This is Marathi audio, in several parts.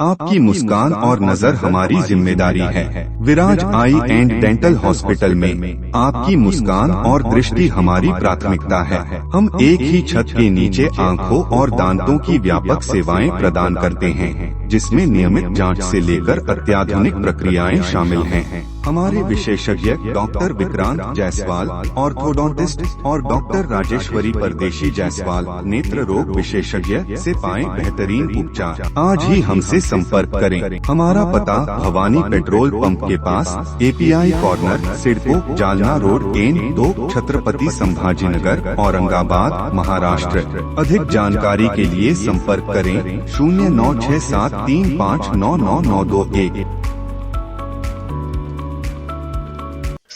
आपकी मुस्कान और नज़र हमारी ज़िम्मेदारी है। Viraj eye and dental hospital में आपकी मुस्कान और दृष्टि हमारी प्राथमिकता है। हम एक ही छत के नीचे आँखों और दांतों की व्यापक सेवाएँ प्रदान करते हैं। जिसमें नियमित जाँच से लेकर अत्याधुनिक प्रक्रियाएँ शामिल हैं। हमारे विशेषज्ञ डॉक्टर विक्रांत जायसवाल ऑर्थोडोंटिस्ट और डॉक्टर राजेश्वरी परदेशी जायसवाल नेत्र रोग विशेषज्ञ से पाए बेहतरीन उपचार। आज ही हमसे संपर्क करें। हमारा पता भवानी पेट्रोल पंप के pass API corner CIDCO Jalna road N दो छत्रपति संभाजी नगर औरंगाबाद महाराष्ट्र। अधिक जानकारी के लिए संपर्क करें शून्य नौ छः सात तीन पाँच नौ नौ नौ दो एक।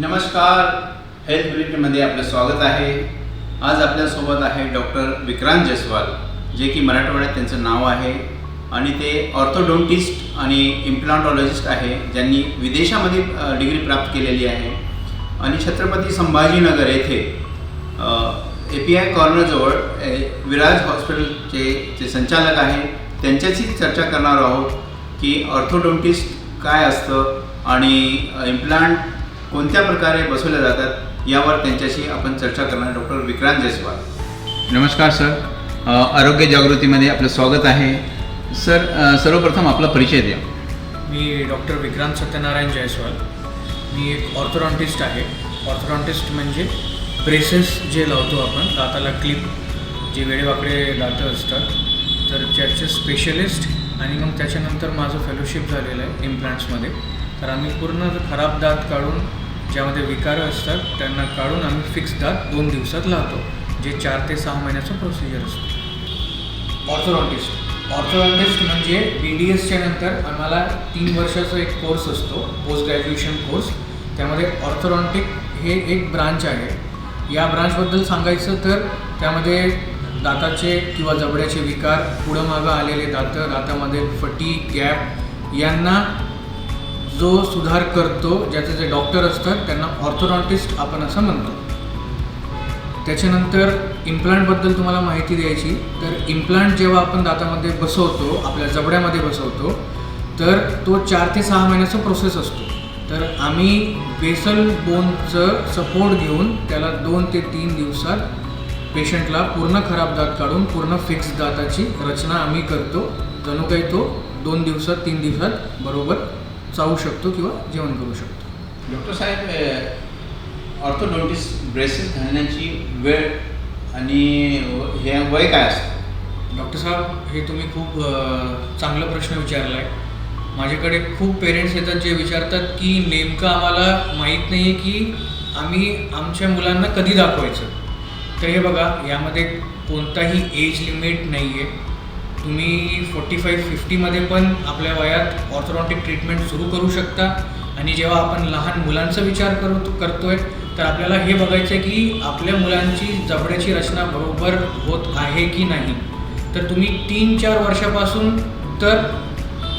नमस्कार. हेल्थ बुलेटिनमध्ये आपलं स्वागत आहे. आज आपल्यासोबत आहे डॉक्टर विक्रांत जयस्वाल जे की मराठवाड्यात त्यांचं नाव आहे आणि ते ऑर्थोडोंटिस्ट आणि इम्प्लांटॉलॉजिस्ट आहे. ज्यांनी विदेशामध्ये डिग्री प्राप्त केलेली आहे. आणि छत्रपती संभाजीनगर येथे ए पी आय कॉर्नरजवळ विराज हॉस्पिटलचे जे संचालक आहे त्यांच्याशी चर्चा करणार आहोत की ऑर्थोडोंटिस्ट काय असतं आणि इम्प्लांट कोणत्या प्रकारे बसवल्या जातात यावर त्यांच्याशी आपण चर्चा करणार डॉक्टर विक्रांत जयस्वाल. नमस्कार सर. आरोग्य जागृतीमध्ये आपलं स्वागत आहे. सर सर्वप्रथम आपला परिचय द्या. मी डॉक्टर विक्रांत सत्यनारायण जयस्वाल. मी एक ऑर्थोडॉन्टिस्ट आहे. ऑर्थोडॉन्टिस्ट म्हणजे ब्रेसेस जे लावतो आपण दाताला क्लिप जे वेडेवाकडे दातं असतात. तर त्याचे स्पेशलिस्ट आणि मग त्याच्यानंतर माझं फेलोशिप झालेलं आहे इम्प्लांट्समध्ये. तर आम्ही पूर्ण खराब दात काढून ज्यामध्ये विकार असतात त्यांना काढून आम्ही फिक्स दात दोन दिवसात लावतो जे चार ते सहा महिन्याचं प्रोसिजर असतं. ऑर्थोडॉन्टिस्ट ऑर्थोडॉन्टिस्ट म्हणजे बी डी एसच्या नंतर आम्हाला तीन वर्षाचा एक कोर्स असतो पोस्ट ग्रॅज्युएशन कोर्स त्यामध्ये ऑर्थोडॉन्टिक हे एक ब्रांच आहे. या ब्रांचबद्दल सांगायचं तर त्यामध्ये दाताचे किंवा जबड्याचे विकार पुढं मागं आलेले दातं दातामध्ये फटी गॅप यांना जो सुधार करतो ज्याचे जे डॉक्टर असतात त्यांना ऑर्थोडॉन्टिस्ट आपण असं म्हणतो. त्याच्यानंतर इम्प्लांटबद्दल तुम्हाला माहिती द्यायची. तर इम्प्लांट जेव्हा आपण दातामध्ये बसवतो आपल्या जबड्यामध्ये बसवतो तर तो चार ते सहा महिन्याचा प्रोसेस असतो. तर आम्ही बेसल बोनचं सपोर्ट घेऊन त्याला दोन ते तीन दिवसात पेशंटला पूर्ण खराब दात काढून पूर्ण फिक्स दाताची रचना आम्ही करतो. जणू काही तो दोन दिवसात तीन दिवसात बरोबर चावू शकतो किंवा जेवण करू शकतो. डॉक्टर साहेब ऑर्थोडोंटिस्ट ब्रेसेस घालण्याची वेळ आणि हे वय काय असतं? डॉक्टर साहेब हे तुम्ही खूप चांगला प्रश्न विचारला आहे माझ्याकडे खूप पेरेंट्स येतात जे विचारतात की नेमकं आम्हाला माहीत नाही आहे की आम्ही आमच्या मुलांना कधी दाखवायचं. तर हे बघा यामध्ये कोणताही एज लिमिट नाही आहे तुम्ही फोर्टी फाईव्ह फिफ्टीमध्ये पण आपल्या वयात ऑर्थोडॉन्टिक ट्रीटमेंट सुरू करू शकता. आणि जेव्हा आपण लहान मुलांचा विचार करतो करतोय तर आपल्याला हे बघायचं आहे की आपल्या मुलांची जबड्याची रचना बरोबर होत आहे की नाही. तर तुम्ही तीन चार वर्षापासून तर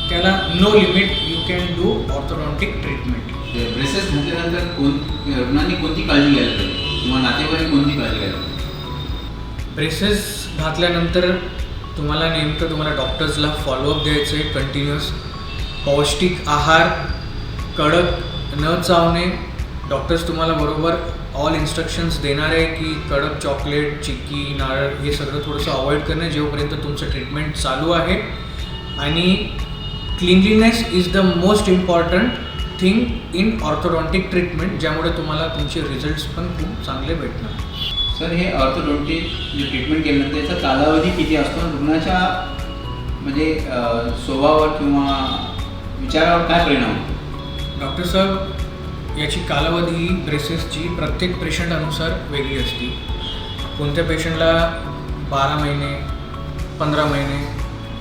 त्याला no limit you can do orthodontic treatment braces घातल्यानंतर कोण रुग्णांनी कोणती काळजी घ्यायला पाहिजे? किंवा नातेवाईक कोणती काळजी घ्यायला पाहिजे? ब्रेसेस घातल्यानंतर तुम्हाला नेमकं तुम्हाला डॉक्टर्सला फॉलोअप द्यायचं आहे कंटिन्युअस पौष्टिक आहार कडक न चावणे. डॉक्टर्स तुम्हाला बरोबर ऑल इन्स्ट्रक्शन्स देणार आहे की कडक चॉकलेट चिक्की नारळ हे सगळं थोडंसं अवॉइड करणे जेव्हापर्यंत तुमचं ट्रीटमेंट चालू आहे. आणि cleanliness is the most important thing in orthodontic treatment ज्यामुळे तुम्हाला तुमचे रिझल्ट्स पण खूप चांगले भेटणार. सर हे ऑर्थोडोंटिस्ट जे ट्रीटमेंट केल्यानंतर याचा कालावधी किती असतो? रुग्णाच्या म्हणजे स्वभावावर किंवा विचारावर काय परिणाम होतो? डॉक्टर साहेब याची कालावधी ब्रेसेसची प्रत्येक पेशंटानुसार वेगळी असते. कोणत्या पेशंटला बारा महिने पंधरा महिने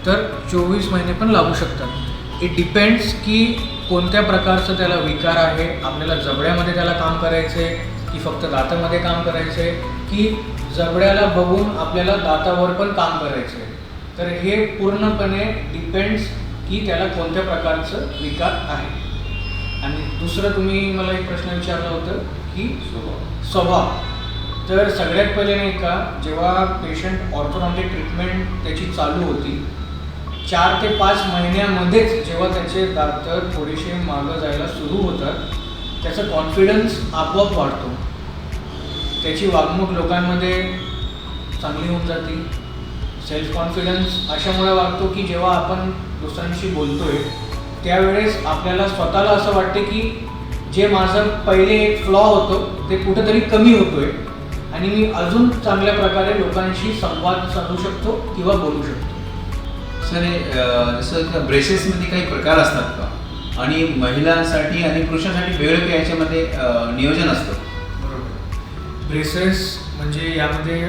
तर चोवीस महिने पण लागू शकतात. इट डिपेंड्स की कोणत्या प्रकारचं त्याला विकार आहे आपल्याला जबड्यामध्ये त्याला काम करायचं आहे की फक्त दातामध्ये काम करायचं आहे की जबड्याला बघून आपल्याला दातावर पण काम करायचं आहे तर हे पूर्णपणे डिपेंड्स की त्याला कोणत्या प्रकारचं विकार आहे. आणि दुसरं तुम्ही मला एक प्रश्न विचारला होतं की स्वभाव. तर सगळ्यात पहिले नाही का जेव्हा पेशंट ऑर्थोडॉन्टिक ट्रीटमेंट त्याची चालू होती चार ते पाच महिन्यामध्येच जेव्हा त्याचे दात थोडेसे मागं जायला सुरू होतात त्याचा कॉन्फिडन्स आपोआप वाढतो. त्याची वागणूक लोकांमध्ये चांगली होऊन जाते. सेल्फ कॉन्फिडन्स अशामुळे वागतो की जेव्हा आपण दुसऱ्यांशी बोलतोय त्यावेळेस आपल्याला स्वतःला असं वाटते की जे माझं पहिले एक फ्लॉ होतं ते कुठंतरी कमी होतोय आणि मी अजून चांगल्या प्रकारे लोकांशी संवाद साधू शकतो किंवा बोलू शकतो. सर जसं ब्रेसेसमध्ये काही प्रकार असतात का? आणि महिलांसाठी आणि पुरुषांसाठी वेगळं काही याच्यामध्ये नियोजन असतं. ब्रेसेस म्हणजे यामध्ये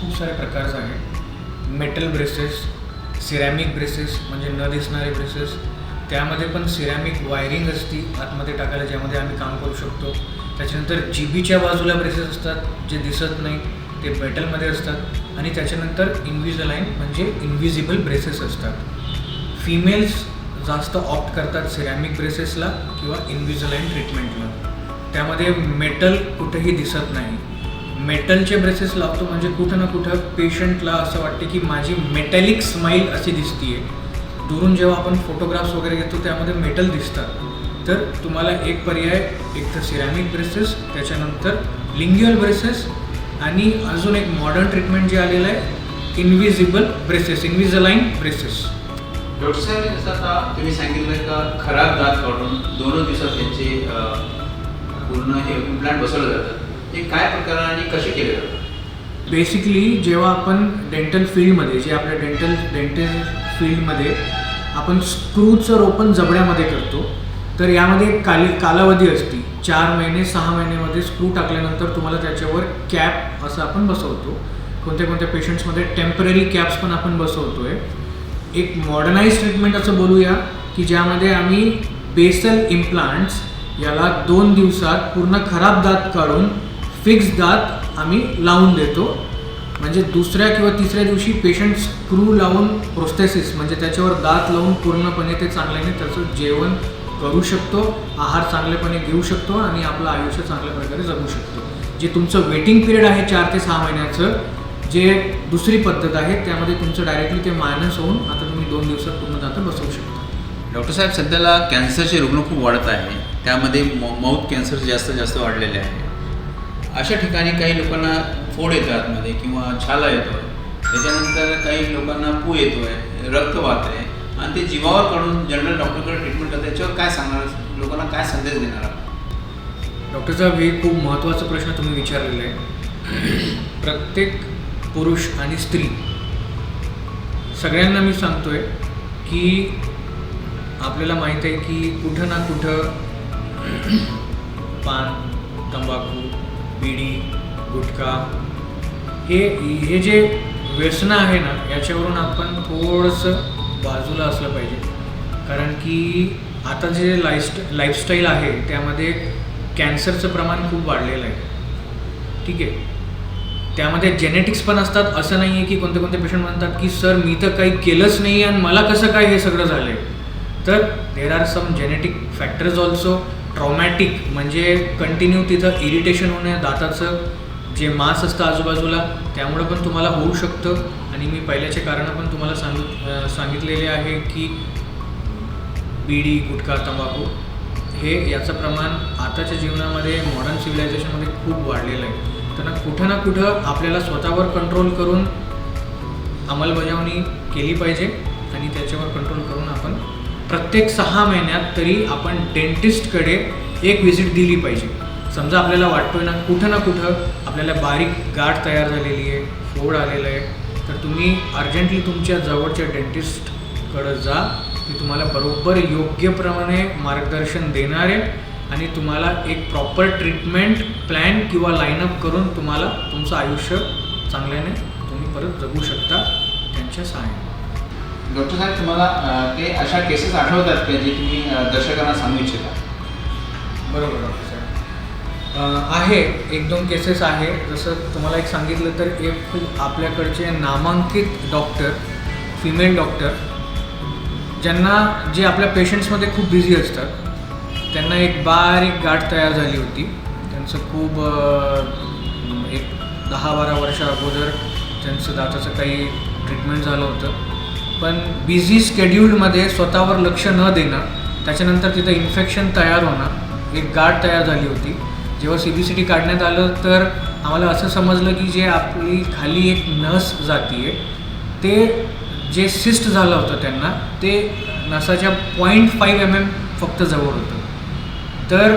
खूप सारे प्रकारचे आहेत. मेटल ब्रेसेस सिरॅमिक ब्रेसेस म्हणजे न दिसणारे ब्रेसेस त्यामध्ये पण सिरॅमिक वायरिंग असती आतमध्ये टाकायला ज्यामध्ये आम्ही काम करू शकतो. त्याच्यानंतर जीबीच्या बाजूला ब्रेसेस असतात जे दिसत नाही ते मेटलमध्ये असतात. आणि त्याच्यानंतर इन्व्हिजलाईन म्हणजे इन्व्हिजिबल ब्रेसेस असतात. फिमेल्स जास्त ऑप्ट करतात सिरॅमिक ब्रेसेसला किंवा इन्व्हिजलाईन ट्रीटमेंटला त्यामध्ये मेटल कुठेही दिसत नाही. मेटलचे ब्रेसेस लावतो म्हणजे कुठं ना कुठं पेशंटला असं वाटते की माझी मेटॅलिक स्माईल अशी दिसतीये. दुरून जेव्हा आपण फोटोग्राफ्स वगैरे घेतो त्यामध्ये मेटल दिसतात. तर तुम्हाला एक पर्याय एक तर सिरॅमिक ब्रेसेस त्याच्यानंतर लिंग्युअल ब्रेसेस आणि अजून एक मॉडर्न ट्रीटमेंट जे आलेलं आहे invisible braces Invisalign braces doctor साहेब जसं आता तुम्ही सांगितलं का खराब दात काढून दोन दिवसात त्यांचे पूर्ण हे इम्प्लांट बसवलं जातं. हे काय प्रकार आणि कसे केले जातात? बेसिकली जेव्हा आपण डेंटल फील्डमध्ये जे आपल्या डेंटल डेंटल फील्डमध्ये आपण स्क्रूचं रोपण जबड्यामध्ये करतो तर यामध्ये एक काली कालावधी असते. चार महिने सहा महिन्यामध्ये स्क्रू टाकल्यानंतर तुम्हाला त्याच्यावर कॅप असं आपण बसवतो. कोणत्या कोणत्या पेशंट्समध्ये टेंपररी कॅप्स पण आपण बसवतो आहे एक मॉडर्नाइज ट्रीटमेंट असं बोलूया की ज्यामध्ये आम्ही बेसल इम्प्लांट्स याला दोन दिवसात पूर्ण खराब दात काढून फिक्स दात आम्ही लावून देतो. म्हणजे दुसऱ्या किंवा तिसऱ्या दिवशी पेशंट स्क्रू लावून प्रोस्थेसिस म्हणजे त्याच्यावर दात लावून पूर्णपणे ते चांगल्याने त्याचं जेवण करू शकतो आहार चांगल्यापणे घेऊ शकतो आणि आपलं आयुष्य चांगल्या प्रकारे जगू शकतो. जे तुमचं वेटिंग पिरियड आहे चार ते सहा महिन्याचं जे दुसरी पद्धत आहे त्यामध्ये तुमचं डायरेक्टली ते मायनस होऊन आता तुम्ही दोन दिवसात पूर्ण दातं बसवू शकता. डॉक्टर साहेब सध्याला कॅन्सरचे रुग्ण खूप वाढत आहे. त्यामध्ये माउथ कॅन्सर जास्त जास्त वाढलेले आहे. अशा ठिकाणी काही लोकांना फोड येतो आतमध्ये किंवा छाला येतो त्याच्यानंतर काही लोकांना पू येतो आहे रक्त वाहत आहे आणि ते जीवावर काढून जनरल डॉक्टरकडे ट्रीटमेंट करतात. त्याच्यावर काय सांगणार? लोकांना काय संदेश देणार आपण? डॉक्टर साहेब हे खूप महत्त्वाचा प्रश्न तुम्ही विचारलेला आहे. प्रत्येक पुरुष आणि स्त्री सगळ्यांना मी सांगतोय की आपल्याला माहीत आहे की कुठं ना कुठं पान तंबाखू बिडी गुटखा हे हे जे व्यसनं आहे ना याच्यावरून आपण थोडंसं बाजूला असलं पाहिजे. कारण की आता जे लाईस्ट लाईफस्टाईल आहे त्यामध्ये कॅन्सरचं प्रमाण खूप वाढलेलं आहे. ठीक आहे? त्यामध्ये जेनेटिक्स पण असतात. असं नाही आहे की कोणते कोणते पेशंट म्हणतात की सर मी तर काही केलंच नाही आणि मला कसं काय हे सगळं झालं आहे तर there are some genetic factors also traumatic म्हणजे कंटिन्यू तिथं इरिटेशन होणं दाताचं जे मांस असतं आजूबाजूला त्यामुळं पण तुम्हाला होऊ शकतं. आणि मी पहिल्याचे कारणं पण तुम्हाला सांगू सांगितलेले आहे की बीडी गुटखा तंबाखू हे याचं प्रमाण आताच्या जीवनामध्ये मॉडर्न सिव्हिलायझेशनमध्ये खूप वाढलेलं आहे. तर कुठं ना कुठं आपल्याला स्वतःवर कंट्रोल करून अंमलबजावणी केली पाहिजे आणि त्याच्यावर कंट्रोल करून आपण प्रत्येक सहा महिन्यात तरी आपण डेंटिस्टकडे एक व्हिजिट दिली पाहिजे. समजा आपल्याला वाटतोय ना कुठं ना कुठं आपल्याला बारीक गाठ तयार झालेली आहे फोड आलेलं आहे तर तुम्ही अर्जंटली तुमच्या जवळच्या डेंटिस्टकडं जा. ते तुम्हाला बरोबर योग्यप्रमाणे मार्गदर्शन देणार आहे आणि तुम्हाला एक प्रॉपर ट्रीटमेंट प्लॅन किंवा लाईनअप करून तुम्हाला तुमचं आयुष्य चांगल्याने तुम्ही परत जगू शकता त्यांच्या सहाय्याने. डॉक्टर साहेब तुम्हाला ते अशा केसेस आठवतात का जे तुम्ही दर्शकांना सांगू इच्छिता? बरोबर डॉक्टर साहेब. आहे एक दोन केसेस आहे. जसं तुम्हाला एक सांगितलं तर एक खूप आपल्याकडचे नामांकित डॉक्टर फिमेल डॉक्टर ज्यांना जे आपल्या पेशंट्समध्ये खूप बिझी असतात. त्यांना एक बारीक गाठ तयार झाली होती. त्यांचं खूप एक दहा बारा वर्षा अगोदर त्यांचं दाताचं काही ट्रीटमेंट झालं होतं. पण बिझी स्केड्यूलमध्ये स्वतःवर लक्ष न देणं त्याच्यानंतर तिथं इन्फेक्शन तयार होणं एक गाठ तयार झाली होती. जेव्हा सी बी सी टी काढण्यात आलं तर आम्हाला असं समजलं की जे आपली खाली एक नस जाती आहे ते जे सिस्ट झालं होतं त्यांना ते नसाच्या पॉईंट फाईव्ह एम एम फक्त जवळ होतं. तर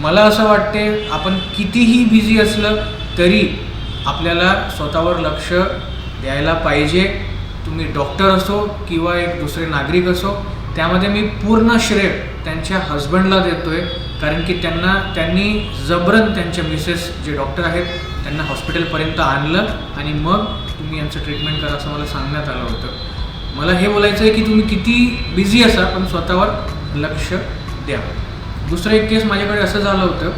मला असं वाटते आपण कितीही बिझी असलं तरी आपल्याला स्वतःवर लक्ष द्यायला पाहिजे. तुम्ही डॉक्टर असो किंवा एक दुसरे नागरिक असो त्यामध्ये मी पूर्ण श्रेय त्यांच्या हजबंडला देतो आहे कारण की त्यांना त्यांनी जबरन त्यांच्या मिसेस जे डॉक्टर आहेत त्यांना हॉस्पिटलपर्यंत आणलं आणि मग तुम्ही यांचं ट्रीटमेंट करा असं मला सांगण्यात आलं होतं. मला हे बोलायचं आहे की तुम्ही किती बिझी असा पण स्वतःवर लक्ष द्या. दुसरं एक केस माझ्याकडे असं झालं होतं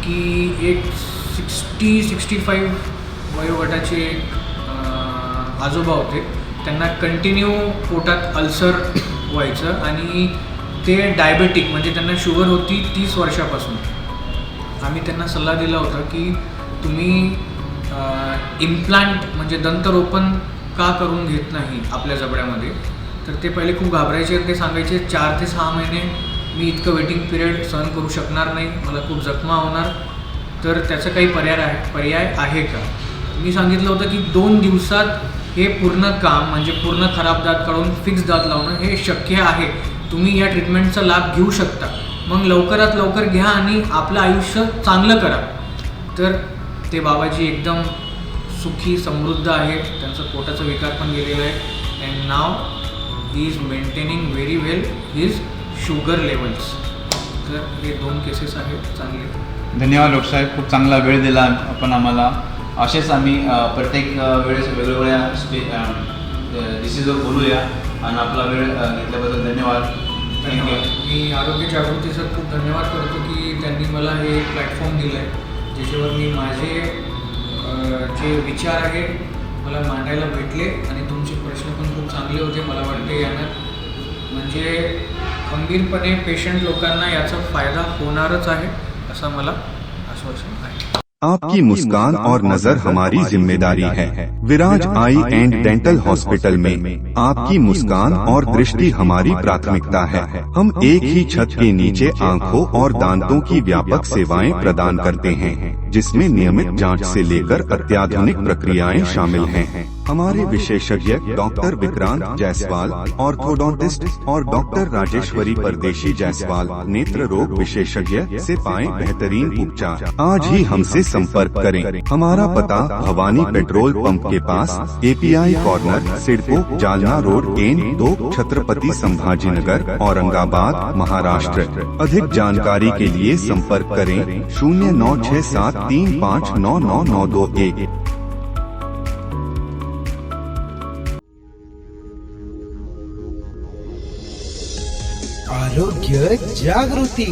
की एक सिक्स्टी सिक्स्टी फाईव्ह वयोगटाचे एक आजोबा होते. त्यांना कंटिन्यू पोटात अल्सर व्हायचं आणि ते डायबेटिक म्हणजे त्यांना शुगर होती तीस वर्षापासून. आम्ही त्यांना सल्ला दिला होता की तुम्ही इम्प्लांट म्हणजे दंतरोपण का करून घेत नाही आपल्या जबड्यामध्ये? तर ते पहिले खूप घाबरायचे ते सांगायचे चार ते सहा महिने मी इतकं वेटिंग पिरियड सहन करू शकणार नाही मला खूप जखमा होणार. तर त्याचं काही पर्याय आहे पर्याय आहे का? मी सांगितलं होतं की दोन दिवसात हे पूर्ण काम म्हणजे पूर्ण खराब दात काढून फिक्स दात लावणं हे शक्य आहे. तुम्ही या ट्रीटमेंटचा लाभ घेऊ शकता. मग लवकरात लवकर घ्या आणि आपलं आयुष्य चांगलं करा. तर ते बाबाजी एकदम सुखी समृद्ध आहेत. त्यांचं पोटाचा विकार पण गेलेला आहे. And now he is maintaining very well his sugar levels तर हे दोन केसेस आहेत चांगले. धन्यवाद डॉक्टर साहेब खूप चांगला वेळ दिला आपण आम्हाला. असेच आम्ही प्रत्येक वेळेस वेगवेगळ्या स्टे डिसीजवर बोलूया. आणि आपला वेळ घेतल्याबद्दल धन्यवाद. धन्यवाद. मी आरोग्य जागृतीचं खूप धन्यवाद करतो की त्यांनी मला हे प्लॅटफॉर्म दिलं आहे ज्याच्यावर मी माझे जे विचार आहेत मला मांडायला भेटले आणि तुमचे प्रश्न पण खूप चांगले होते मला वाटते यानं. म्हणजे खंबीरपणे पेशंट लोकांना याचा फायदा होणारच आहे असं मला आश्वासन. आपकी मुस्कान और नज़र हमारी ज़िम्मेदारी है। Viraj eye and dental hospital में आपकी मुस्कान और दृष्टि हमारी प्राथमिकता है। हम एक ही छत के नीचे आँखों और दांतों की व्यापक सेवाएँ प्रदान करते हैं। जिसमें नियमित जाँच से लेकर अत्याधुनिक प्रक्रियाएँ शामिल हैं। हमारे विशेषज्ञ डॉक्टर विक्रांत जायसवाल ऑर्थोडोंटिस्ट और डॉक्टर राजेश्वरी परदेशी जायसवाल, नेत्र रोग विशेषज्ञ से पाए बेहतरीन उपचार। आज ही हमसे संपर्क करें। हमारा पता भवानी पेट्रोल पंप के pass API corner, CIDCO, Jalna road N दो, छत्रपति संभाजी नगर औरंगाबाद, महाराष्ट्र। अधिक जानकारी के लिए संपर्क करें, शून्य नौ छः सात तीन पाँच नौ नौ नौ दो एक। आरोग्य जागृती।